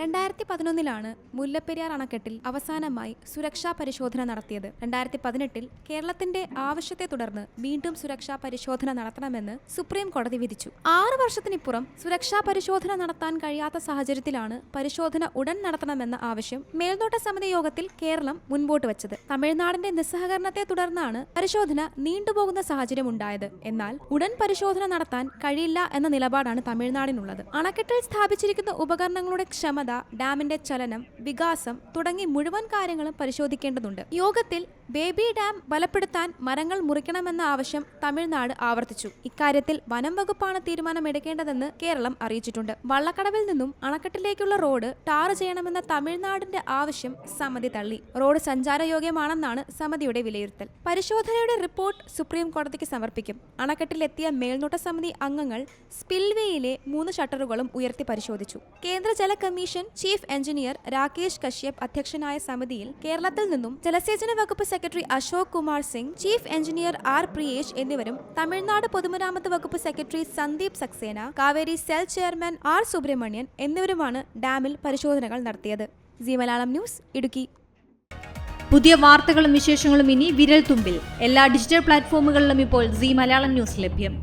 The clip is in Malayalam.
രണ്ടായിരത്തി പതിനൊന്നിലാണ് മുല്ലപ്പെരിയാർ അണക്കെട്ടിൽ അവസാനമായി സുരക്ഷാ പരിശോധന നടത്തിയത്. രണ്ടായിരത്തി പതിനെട്ടിൽ കേരളത്തിന്റെ ആവശ്യത്തെ തുടർന്ന് വീണ്ടും സുരക്ഷാ പരിശോധന നടത്തണമെന്ന് സുപ്രീം കോടതി വിധിച്ചു. ആറ് വർഷത്തിനിപ്പുറം സുരക്ഷാ പരിശോധന നടത്താൻ കഴിയാത്ത സാഹചര്യത്തിലാണ് പരിശോധന ഉടൻ നടത്തണമെന്ന ആവശ്യം മേൽനോട്ട സമിതി യോഗത്തിൽ കേരളം മുൻപോട്ട് വച്ചത്. തമിഴ്നാടിന്റെ നിസ്സഹകരണത്തെ തുടർന്നാണ് പരിശോധന നീണ്ടുപോകുന്ന സാഹചര്യം ഉണ്ടായത് എന്നാൽ ഉടൻ പരിശോധന നടത്താൻ കഴിയില്ല എന്ന നിലപാടാണ് തമിഴ്നാടിനുള്ളത്. അണക്കെട്ടിൽ സ്ഥാപിച്ചിരിക്കുന്ന ഉപകരണങ്ങളുടെ ക്ഷമത ഡാമിന്റെ ചലനം വികാസം തുടങ്ങി മുഴുവൻ കാര്യങ്ങളും പരിശോധിക്കേണ്ടതുണ്ട്. യോഗത്തിൽ ബേബി ഡാം ബലപ്പെടുത്താൻ മരങ്ങൾ മുറിക്കണമെന്ന ആവശ്യം തമിഴ്നാട് ആവർത്തിച്ചു. ഇക്കാര്യത്തിൽ വനം വകുപ്പാണ് തീരുമാനമെടുക്കേണ്ടതെന്ന് കേരളം അറിയിച്ചിട്ടുണ്ട്. വള്ളക്കടവിൽ നിന്നും അണക്കെട്ടിലേക്കുള്ള റോഡ് ടാർ ചെയ്യണമെന്ന തമിഴ്നാടിന്റെ ആവശ്യം സമിതി തള്ളി. റോഡ് സഞ്ചാരയോഗ്യമാണെന്നാണ് സമിതിയുടെ വിലയിരുത്തൽ. പരിശോധനയുടെ റിപ്പോർട്ട് സുപ്രീം കോടതിക്ക് സമർപ്പിക്കും. അണക്കെട്ടിലെത്തിയ മേൽനോട്ട സമിതി അംഗങ്ങൾ സ്പിൽവേയിലെ മൂന്ന് ഷട്ടറുകളും ഉയർത്തി പരിശോധിച്ചു. കേന്ദ്ര ജല commission chief engineer Rakesh Kashyap അധ്യക്ഷനായ സമിതിയിൽ കേരളത്തിൽ നിന്നും ജലസേചന വകുപ്പ് secretary Ashok Kumar Singh chief engineer R Priyesh എന്നിവരും തമിഴ്നാട് പൊതുമരാമത്ത് വകുപ്പ് secretary Sandeep Saxena Kaveri cell chairman R Subramanian എന്നിവരുമാണ് ഡാമിൽ പരിശോധനകൾ നടത്തിയത്. Zee Malayalam news Idukki. പുതിയ വാർത്തകളും വിശേഷങ്ങളും ഇനി വിരൽ തുമ്പിൽ എല്ലാ ഡിജിറ്റൽ പ്ലാറ്റ്ഫോമുകളിലും ഇപ്പോൾ സി മലയാളം ന്യൂസ് ലഭ്യം.